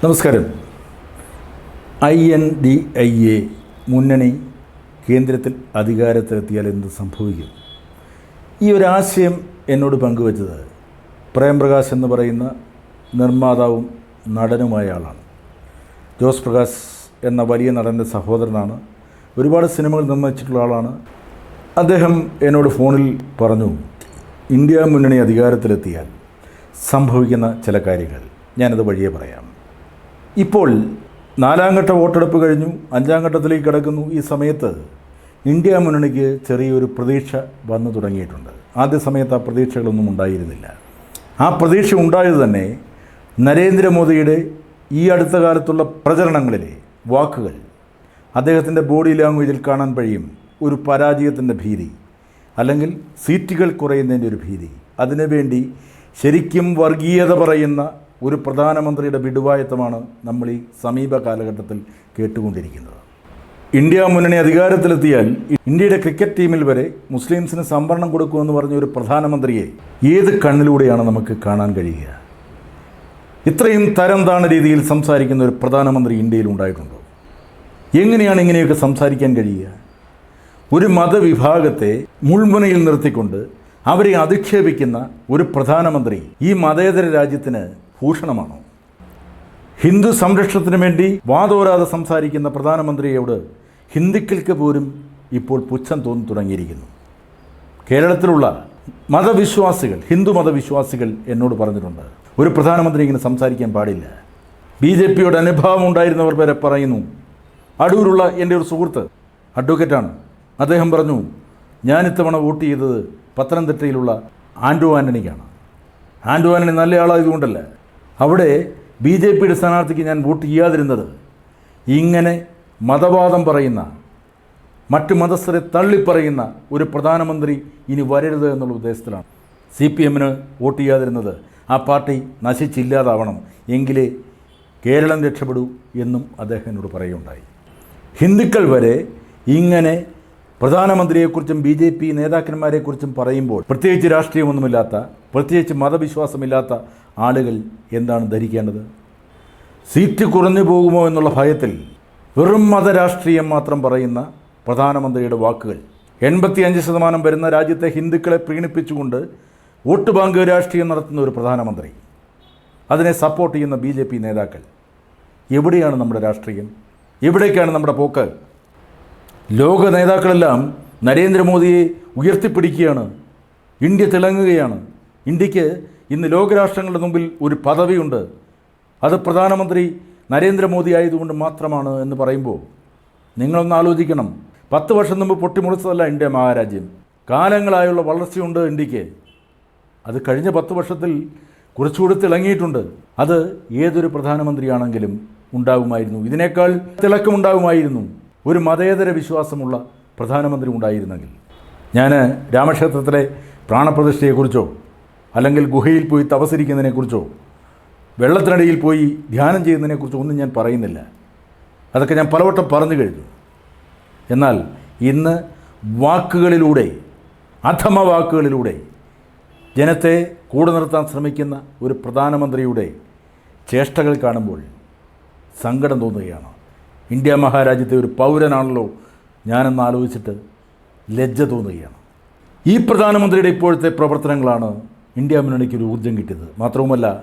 നമസ്കാരം. I N D I A മുന്നണി കേന്ദ്രത്തിൽ അധികാരത്തിലെത്തിയാൽ എന്ത് സംഭവിക്കും? ഈ ഒരു ആശയം എന്നോട് പങ്കുവച്ചത് പ്രേംപ്രകാശ് എന്ന് പറയുന്ന നിർമ്മാതാവും നടനുമായ ആളാണ്. ജോസ് പ്രകാശ് എന്ന വലിയ നടന്റെ സഹോദരനാണ്. ഒരുപാട് സിനിമകൾ നിർമ്മിച്ചിട്ടുള്ള ആളാണ്. അദ്ദേഹം എന്നോട് ഫോണിൽ പറഞ്ഞു ഇന്ത്യ മുന്നണി അധികാരത്തിലെത്തിയാൽ സംഭവിക്കുന്ന ചില കാര്യങ്ങൾ ഞാനത് വഴിയെ പറയാം. ഇപ്പോൾ നാലാം ഘട്ട വോട്ടെടുപ്പ് കഴിഞ്ഞു അഞ്ചാം ഘട്ടത്തിലേക്ക് കിടക്കുന്നു. ഈ സമയത്ത് ഇന്ത്യ മുന്നണിക്ക് ചെറിയൊരു പ്രതീക്ഷ വന്നു തുടങ്ങിയിട്ടുണ്ട്. ആദ്യ സമയത്ത് ആ പ്രതീക്ഷകളൊന്നും ഉണ്ടായിരുന്നില്ല. ആ പ്രതീക്ഷ ഉണ്ടായത് തന്നെ നരേന്ദ്രമോദിയുടെ ഈ അടുത്ത കാലത്തുള്ള പ്രചരണങ്ങളിലെ വാക്കുകൾ. അദ്ദേഹത്തിന്റെ ബോഡി ലാംഗ്വേജിൽ കാണാൻ കഴിയും ഒരു പരാജയത്തിന്റെ ഭീതി അല്ലെങ്കിൽ സീറ്റുകൾ കുറയുന്നതിന്റെ ഒരു ഭീതി. അതിനുവേണ്ടി ശരിക്കും വർഗീയത പറയുന്ന ഒരു പ്രധാനമന്ത്രിയുടെ വിടുവായത്തമാണ് നമ്മൾ ഈ സമീപ കാലഘട്ടത്തിൽ കേട്ടുകൊണ്ടിരിക്കുന്നത്. ഇന്ത്യ മുന്നണി അധികാരത്തിലെത്തിയാൽ ഇന്ത്യയുടെ ക്രിക്കറ്റ് ടീമിൽ വരെ മുസ്ലിംസിന് സംവരണം കൊടുക്കുമെന്ന് പറഞ്ഞ ഒരു പ്രധാനമന്ത്രിയെ ഏത് കണ്ണിലൂടെയാണ് നമുക്ക് കാണാൻ കഴിയുക? ഇത്രയും തരം താണ രീതിയിൽ സംസാരിക്കുന്ന ഒരു പ്രധാനമന്ത്രി ഇന്ത്യയിൽ ഉണ്ടായിട്ടുണ്ടോ? എങ്ങനെയാണ് ഇങ്ങനെയൊക്കെ സംസാരിക്കാൻ കഴിയുക? ഒരു മതവിഭാഗത്തെ മുൾമുനയിൽ നിർത്തിക്കൊണ്ട് അവരെ അധിക്ഷേപിക്കുന്ന ഒരു പ്രധാനമന്ത്രി ഈ മതേതര രാജ്യത്തിന് ഭൂഷണമാണോ? ഹിന്ദു സംരക്ഷണത്തിന് വേണ്ടി വാതോരാതെ സംസാരിക്കുന്ന പ്രധാനമന്ത്രിയോട് ഹിന്ദുക്കൾക്ക് പോലും ഇപ്പോൾ പുച്ഛം തോന്നി തുടങ്ങിയിരിക്കുന്നു. കേരളത്തിലുള്ള മതവിശ്വാസികൾ ഹിന്ദു മതവിശ്വാസികൾ എന്നോട് പറഞ്ഞിട്ടുണ്ട് ഒരു പ്രധാനമന്ത്രി ഇങ്ങനെ സംസാരിക്കാൻ പാടില്ല. ബി ജെ പിയോട് അനുഭാവം ഉണ്ടായിരുന്നവർ വരെ പറയുന്നു അടൂരുള്ള എന്റെ ഒരു സുഹൃത്ത് അഡ്വക്കേറ്റാണ്. അദ്ദേഹം പറഞ്ഞു ഞാൻ ഇത്തവണ വോട്ട് ചെയ്തത് പത്തനംതിട്ടയിലുള്ള ആൻഡു ആന്റണിക്കാണ്. ആൻഡു ആന്റണി നല്ല ആളായതുകൊണ്ടല്ല അവിടെ ബി ജെ പിയുടെ സ്ഥാനാർത്ഥിക്ക് ഞാൻ വോട്ട് ചെയ്യാതിരുന്നത്. ഇങ്ങനെ മതവാദം പറയുന്ന മറ്റ് മതസ്ഥരെ തള്ളിപ്പറയുന്ന ഒരു പ്രധാനമന്ത്രി ഇനി വരരുത് എന്നുള്ള ഉദ്ദേശത്തിലാണ് സി പി എമ്മിന് വോട്ട് ചെയ്യാതിരുന്നത്. ആ പാർട്ടി നശിച്ചില്ലാതാവണം. എങ്കിലേ കേരളം രക്ഷപ്പെടൂ എന്നും അദ്ദേഹം എന്നോട് പറയുകയുണ്ടായി. ഹിന്ദുക്കൾ വരെ ഇങ്ങനെ പ്രധാനമന്ത്രിയെക്കുറിച്ചും ബി ജെ പി നേതാക്കന്മാരെക്കുറിച്ചും പറയുമ്പോൾ പ്രത്യേകിച്ച് രാഷ്ട്രീയമൊന്നുമില്ലാത്ത പ്രത്യേകിച്ച് മതവിശ്വാസമില്ലാത്ത ആളുകൾ എന്താണ് ധരിക്കേണ്ടത്? സീറ്റ് കുറഞ്ഞു പോകുമോ എന്നുള്ള ഭയത്തിൽ വെറും മതരാഷ്ട്രീയം മാത്രം പറയുന്ന പ്രധാനമന്ത്രിയുടെ വാക്കുകൾ. എൺപത്തി അഞ്ച് ശതമാനം വരുന്ന രാജ്യത്തെ ഹിന്ദുക്കളെ പ്രീണിപ്പിച്ചുകൊണ്ട് വോട്ട് ബാങ്ക് രാഷ്ട്രീയം നടത്തുന്ന ഒരു പ്രധാനമന്ത്രി. അതിനെ സപ്പോർട്ട് ചെയ്യുന്ന ബി ജെ പി നേതാക്കൾ. എവിടെയാണ് നമ്മുടെ രാഷ്ട്രീയം? എവിടേക്കാണ് നമ്മുടെ പോക്ക്? ലോക നേതാക്കളെല്ലാം നരേന്ദ്രമോദിയെ ഉയർത്തിപ്പിടിക്കുകയാണ്. ഇന്ത്യ തിളങ്ങുകയാണ്. ഇന്ത്യയ്ക്ക് ഇന്ന് ലോകരാഷ്ട്രങ്ങളുടെ മുമ്പിൽ ഒരു പദവിയുണ്ട്. അത് പ്രധാനമന്ത്രി നരേന്ദ്രമോദി ആയതുകൊണ്ട് മാത്രമാണ് എന്ന് പറയുമ്പോൾ നിങ്ങളൊന്ന് ആലോചിക്കണം. പത്ത് വർഷം മുമ്പ് പൊട്ടിമുളച്ചതല്ല ഇന്ത്യ മഹാരാജ്യം. കാലങ്ങളായുള്ള വളർച്ചയുണ്ട് ഇന്ത്യയ്ക്ക്. അത് കഴിഞ്ഞ പത്ത് വർഷത്തിൽ കുറച്ചുകൂടി തിളങ്ങിയിട്ടുണ്ട്. അത് ഏതൊരു പ്രധാനമന്ത്രിയാണെങ്കിലും ഉണ്ടാവുമായിരുന്നു. ഇതിനേക്കാൾ തിളക്കമുണ്ടാകുമായിരുന്നു ഒരു മതേതര വിശ്വാസമുള്ള പ്രധാനമന്ത്രി ഉണ്ടായിരുന്നെങ്കിൽ. ഞാൻ രാമക്ഷേത്രത്തിലെ പ്രാണപ്രതിഷ്ഠയെക്കുറിച്ചോ അല്ലെങ്കിൽ ഗുഹയിൽ പോയി തപസരിക്കുന്നതിനെക്കുറിച്ചോ വെള്ളത്തിനടിയിൽ പോയി ധ്യാനം ചെയ്യുന്നതിനെക്കുറിച്ചോ ഒന്നും ഞാൻ പറയുന്നില്ല. അതൊക്കെ ഞാൻ പലവട്ടം പറഞ്ഞു കഴിഞ്ഞു. എന്നാൽ ഇന്ന് വാക്കുകളിലൂടെ അധമ വാക്കുകളിലൂടെ ജനത്തെ കൂടെ നിർത്താൻ ശ്രമിക്കുന്ന ഒരു പ്രധാനമന്ത്രിയുടെ ചേഷ്ടകൾ കാണുമ്പോൾ സങ്കടം തോന്നുകയാണ്. ഇന്ത്യ മഹാരാജ്യത്തെ ഒരു പൗരനാണല്ലോ ഞാനെന്ന് ആലോചിച്ചിട്ട് ലജ്ജ തോന്നുകയാണ്. ഈ പ്രധാനമന്ത്രിയുടെ ഇപ്പോഴത്തെ പ്രവർത്തനങ്ങളാണ് ഇന്ത്യ മുന്നണിക്ക് ഒരു ഊർജം കിട്ടിയത്. മാത്രവുമല്ല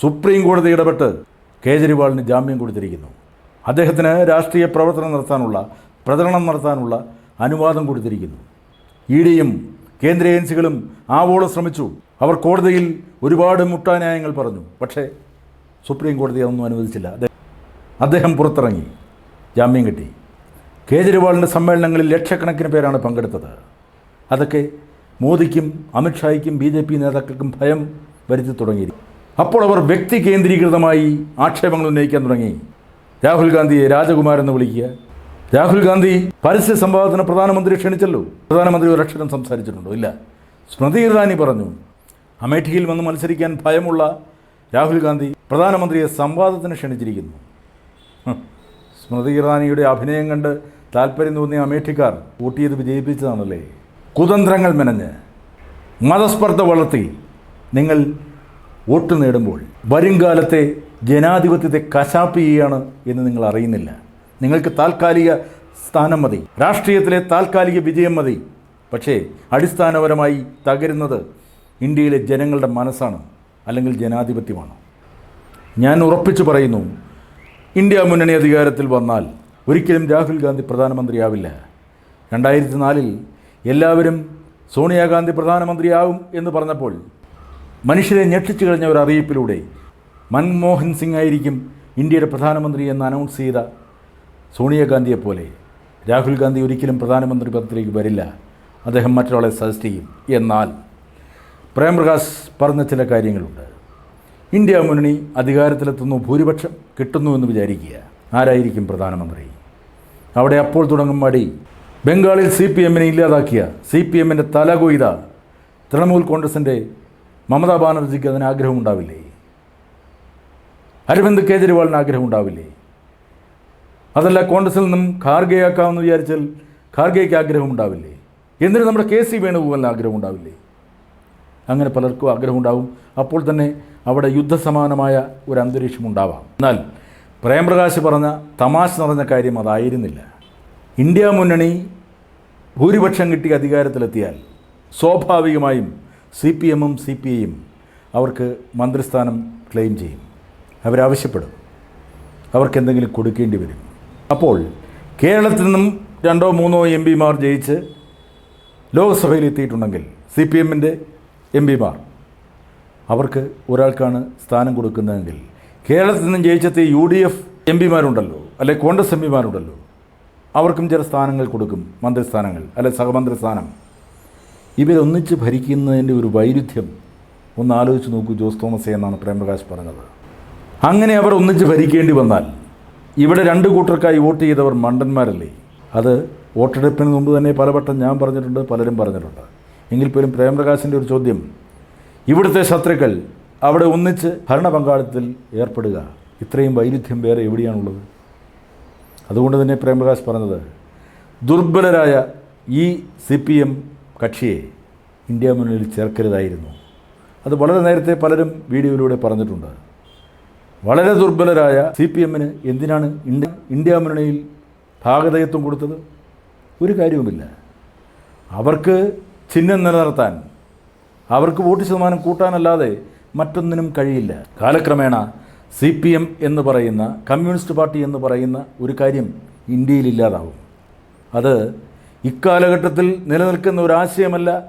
സുപ്രീം കോടതി ഇടപെട്ട് കേജ്രിവാളിന് ജാമ്യം കൊടുത്തിരിക്കുന്നു. അദ്ദേഹത്തിന് രാഷ്ട്രീയ പ്രവർത്തനം നടത്താനുള്ള പ്രചരണം നടത്താനുള്ള അനുവാദം കൊടുത്തിരിക്കുന്നു. ഇ ഡിയും കേന്ദ്ര ഏജൻസികളും ആവോളം ശ്രമിച്ചു. അവർ കോടതിയിൽ ഒരുപാട് മുട്ടാന്യായങ്ങൾ പറഞ്ഞു. പക്ഷേ സുപ്രീം കോടതി അതൊന്നും അനുവദിച്ചില്ല. അദ്ദേഹം- പുറത്തിറങ്ങി. ജാമ്യം കിട്ടി. കേജ്രിവാളിന്റെ സമ്മേളനങ്ങളിൽ ലക്ഷക്കണക്കിന് പേരാണ് പങ്കെടുത്തത്. അതൊക്കെ മോദിക്കും അമിത്ഷായ്ക്കും ബി ജെ പി നേതാക്കൾക്കും ഭയം വരുത്തി തുടങ്ങി അപ്പോൾ അവർ വ്യക്തി കേന്ദ്രീകൃതമായി ആക്ഷേപങ്ങൾ ഉന്നയിക്കാൻ തുടങ്ങി. രാഹുൽ ഗാന്ധിയെ രാജകുമാരെന്ന് വിളിക്കുക. രാഹുൽ ഗാന്ധി പരസ്യ സംവാദത്തിന് പ്രധാനമന്ത്രി ക്ഷണിച്ചല്ലോ. പ്രധാനമന്ത്രി ഒരു അക്ഷരം സംസാരിച്ചിട്ടുണ്ടോ? ഇല്ല. സ്മൃതി ഇറാനി പറഞ്ഞു അമേഠിയിൽ വന്ന് മത്സരിക്കാൻ ഭയമുള്ള രാഹുൽ ഗാന്ധി പ്രധാനമന്ത്രിയെ സംവാദത്തിന് ക്ഷണിച്ചിരിക്കുന്നു. സ്മൃതി ഇറാനിയുടെ അഭിനയം കണ്ട് താല്പര്യം തോന്നിയ അമേഠിക്കാർ വോട്ട് ചെയ്ത് വിജയിപ്പിച്ചതാണല്ലേ? കുതന്ത്രങ്ങൾ മെനഞ്ഞ് മതസ്പർദ്ധ വളർത്തി നിങ്ങൾ വോട്ട് നേടുമ്പോൾ വരുംകാലത്തെ ജനാധിപത്യത്തെ കശാപ്പ് ചെയ്യുകയാണ് എന്ന് നിങ്ങൾ അറിയുന്നില്ല. നിങ്ങൾക്ക് താൽക്കാലിക സ്ഥാനം മതി. രാഷ്ട്രീയത്തിലെ താൽക്കാലിക വിജയം മതി. പക്ഷേ അടിസ്ഥാനപരമായി തകരുന്നത് ഇന്ത്യയിലെ ജനങ്ങളുടെ മനസ്സാണ് അല്ലെങ്കിൽ ജനാധിപത്യമാണ്. ഞാൻ ഉറപ്പിച്ചു പറയുന്നു ഇന്ത്യ മുന്നണി അധികാരത്തിൽ വന്നാൽ ഒരിക്കലും രാഹുൽ ഗാന്ധി പ്രധാനമന്ത്രിയാവില്ല. രണ്ടായിരത്തി നാലിൽ എല്ലാവരും സോണിയാഗാന്ധി പ്രധാനമന്ത്രിയാവും എന്ന് പറഞ്ഞപ്പോൾ മനുഷ്യരെ ഞെട്ടിച്ചു കഴിഞ്ഞ ഒരു അറിയിപ്പിലൂടെ മൻമോഹൻ സിംഗ് ആയിരിക്കും ഇന്ത്യയുടെ പ്രധാനമന്ത്രി എന്ന് അനൗൺസ് ചെയ്ത സോണിയാഗാന്ധിയെപ്പോലെ രാഹുൽ ഗാന്ധി ഒരിക്കലും പ്രധാനമന്ത്രി പദത്തിലേക്ക് വരില്ല. അദ്ദേഹം മറ്റൊരാളെ സജസ്റ്റ് ചെയ്യും. എന്നാൽ പ്രേംപ്രകാശ് പറഞ്ഞ ചില കാര്യങ്ങളുണ്ട്. ഇന്ത്യ മുന്നണി അധികാരത്തിലെത്തുന്നു ഭൂരിപക്ഷം കിട്ടുന്നു എന്ന് വിചാരിക്കുക. ആരായിരിക്കും പ്രധാനമന്ത്രി? അവിടെ അപ്പോൾ തുടങ്ങും മടി. ബംഗാളിൽ സി പി എമ്മിനെ ഇല്ലാതാക്കിയ സി പി എമ്മിന്റെ തല കൊയ്ത തൃണമൂൽ കോൺഗ്രസിന്റെ മമതാ ബാനർജിക്ക് അതിന് ആഗ്രഹം ഉണ്ടാവില്ലേ അരവിന്ദ് കേജ്രിവാളിന് ആഗ്രഹം ഉണ്ടാവില്ലേ അതല്ല കോൺഗ്രസിൽ നിന്നും ഖാർഗെയാക്കാമെന്ന് വിചാരിച്ചാൽ ഖാർഗെയ്ക്ക് ആഗ്രഹം ഉണ്ടാവില്ലേ എന്തിന് നമ്മുടെ കെ സി വേണുഗോപാലിന് ആഗ്രഹം ഉണ്ടാവില്ലേ അങ്ങനെ പലർക്കും ആഗ്രഹം ഉണ്ടാവും അപ്പോൾ തന്നെ അവിടെ യുദ്ധസമാനമായ ഒരു അന്തരീക്ഷം ഉണ്ടാവാം എന്നാൽ പ്രേംപ്രകാശ് പറഞ്ഞ തമാശ നിറഞ്ഞ കാര്യം അതായിരുന്നില്ല. ഇന്ത്യ മുന്നണി ഭൂരിപക്ഷം കിട്ടി അധികാരത്തിലെത്തിയാൽ സ്വാഭാവികമായും സി പി എമ്മും സി പി ഐയും അവർക്ക് മന്ത്രിസ്ഥാനം ക്ലെയിം ചെയ്യും. അവരാവശ്യപ്പെടും. അവർക്ക് എന്തെങ്കിലും കൊടുക്കേണ്ടി വരും. അപ്പോൾ കേരളത്തിൽ നിന്നും രണ്ടോ മൂന്നോ എം പിമാർ ജയിച്ച് ലോക്സഭയിൽ എത്തിയിട്ടുണ്ടെങ്കിൽ സി പി എമ്മിന്റെ എം പിമാർ അവർക്ക് ഒരാൾക്കാണ് സ്ഥാനം കൊടുക്കുന്നതെങ്കിൽ കേരളത്തിൽ നിന്നും ജയിച്ചെത്തിയ യു ഡി എഫ് എം പിമാരുണ്ടല്ലോ അല്ലെ കോൺഗ്രസ് എം പിമാരുണ്ടല്ലോ അവർക്കും ചില സ്ഥാനങ്ങൾ കൊടുക്കും മന്ത്രിസ്ഥാനങ്ങൾ അല്ലെ സഹമന്ത്രി സ്ഥാനം ഇവരൊന്നിച്ച് ഭരിക്കുന്നതിന്റെ ഒരു വൈരുദ്ധ്യം ഒന്ന് ആലോചിച്ച് നോക്കൂ ജോസ് തോമസ് എന്നാണ് പ്രേംപ്രകാശ് പറഞ്ഞത്. അങ്ങനെ അവർ ഒന്നിച്ച് ഭരിക്കേണ്ടി വന്നാൽ ഇവിടെ രണ്ട് കൂട്ടർക്കായി വോട്ട് ചെയ്തവർ മണ്ടന്മാരല്ലേ? അത് വോട്ടെടുപ്പിന് മുമ്പ് തന്നെ പലവട്ടം ഞാൻ പറഞ്ഞിട്ടുണ്ട് പലരും പറഞ്ഞിട്ടുണ്ട്. എങ്കിൽ പോലും പ്രേംപ്രകാശിന്റെ ഒരു ചോദ്യം ഇവിടുത്തെ ശത്രുക്കൾ അവിടെ ഒന്നിച്ച് ഭരണ പങ്കാളിത്തത്തിൽ ഏർപ്പെടുക ഇത്രയും വൈരുദ്ധ്യം വേറെ എവിടെയാണുള്ളത്? അതുകൊണ്ട് തന്നെ പ്രേംപ്രകാശ് പറഞ്ഞത് ദുർബലരായ ഈ സി പി എം കക്ഷിയെ ഇന്ത്യ മുന്നണിയിൽ ചേർക്കരുതായിരുന്നു. അത് വളരെ നേരത്തെ പലരും വീഡിയോയിലൂടെ പറഞ്ഞിട്ടുണ്ട്. വളരെ ദുർബലരായ സി പി എമ്മിന് എന്തിനാണ് ഇന്ത്യ ഇന്ത്യ മുന്നണിയിൽ ഭാഗതയത്വം കൊടുത്തത്? ഒരു കാര്യവുമില്ല. അവർക്ക് ചിഹ്നം നിലനിർത്താൻ അവർക്ക് വോട്ട് ശതമാനം കൂട്ടാനല്ലാതെ മറ്റൊന്നിനും കഴിയില്ല. കാലക്രമേണ സി പി എം എന്ന് പറയുന്ന കമ്മ്യൂണിസ്റ്റ് പാർട്ടി എന്ന് പറയുന്ന ഒരു കാര്യം ഇന്ത്യയിൽ ഇല്ലാതാവും. അത് ഇക്കാലഘട്ടത്തിൽ നിലനിൽക്കുന്ന ഒരു ആശയമല്ല.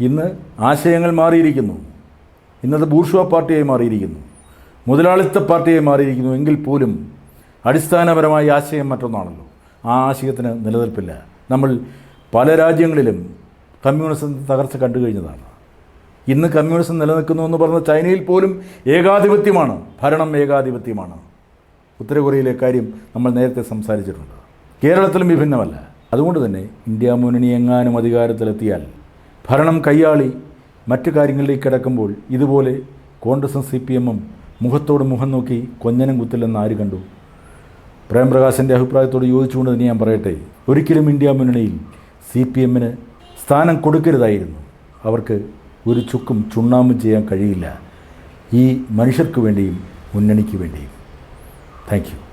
ഇന്ന് ആശയങ്ങൾ മാറിയിരിക്കുന്നു. ഇന്നത് ബൂർഷ്വ പാർട്ടിയായി മാറിയിരിക്കുന്നു. മുതലാളിത്ത പാർട്ടിയായി മാറിയിരിക്കുന്നു എങ്കിൽ പോലും അടിസ്ഥാനപരമായ ആശയം മറ്റൊന്നാണല്ലോ. ആ ആശയത്തിന് നിലനിൽപ്പില്ല. നമ്മൾ പല രാജ്യങ്ങളിലും കമ്മ്യൂണിസം തകർച്ച കണ്ടു കഴിഞ്ഞതാണ്. ഇന്ന് കമ്മ്യൂണിസം നിലനിൽക്കുന്നു എന്ന് പറഞ്ഞ ചൈനയിൽ പോലും ഏകാധിപത്യമാണ്. ഭരണം ഏകാധിപത്യമാണ്. ഉത്തര കൊറിയയിലെ കാര്യം നമ്മൾ നേരത്തെ സംസാരിച്ചിട്ടുണ്ട്. കേരളത്തിലും വിഭിന്നമല്ല. അതുകൊണ്ട് തന്നെ ഇന്ത്യ മുന്നണി എങ്ങാനും അധികാരത്തിലെത്തിയാൽ ഭരണം കയ്യാളി മറ്റു കാര്യങ്ങളിലേക്ക് കിടക്കുമ്പോൾ ഇതുപോലെ കോൺഗ്രസും സി പി എമ്മും മുഖത്തോട് മുഖം നോക്കി കൊഞ്ഞനം കുത്തില്ലെന്ന് ആര് കണ്ടു? പ്രേംപ്രകാശിന്റെ അഭിപ്രായത്തോട് യോജിച്ചുകൊണ്ട് തന്നെ ഞാൻ പറയട്ടെ. ഒരിക്കലും ഇന്ത്യ മുന്നണിയിൽ സി പി എമ്മിന് സ്ഥാനം കൊടുക്കരുതായിരുന്നു. അവർക്ക് ഒരു ചുക്കും ചുണ്ണാമ്പും ചെയ്യാൻ കഴിയില്ല. ഈ മനുഷ്യർക്ക് വേണ്ടിയും മുന്നണിക്ക് വേണ്ടിയും. താങ്ക്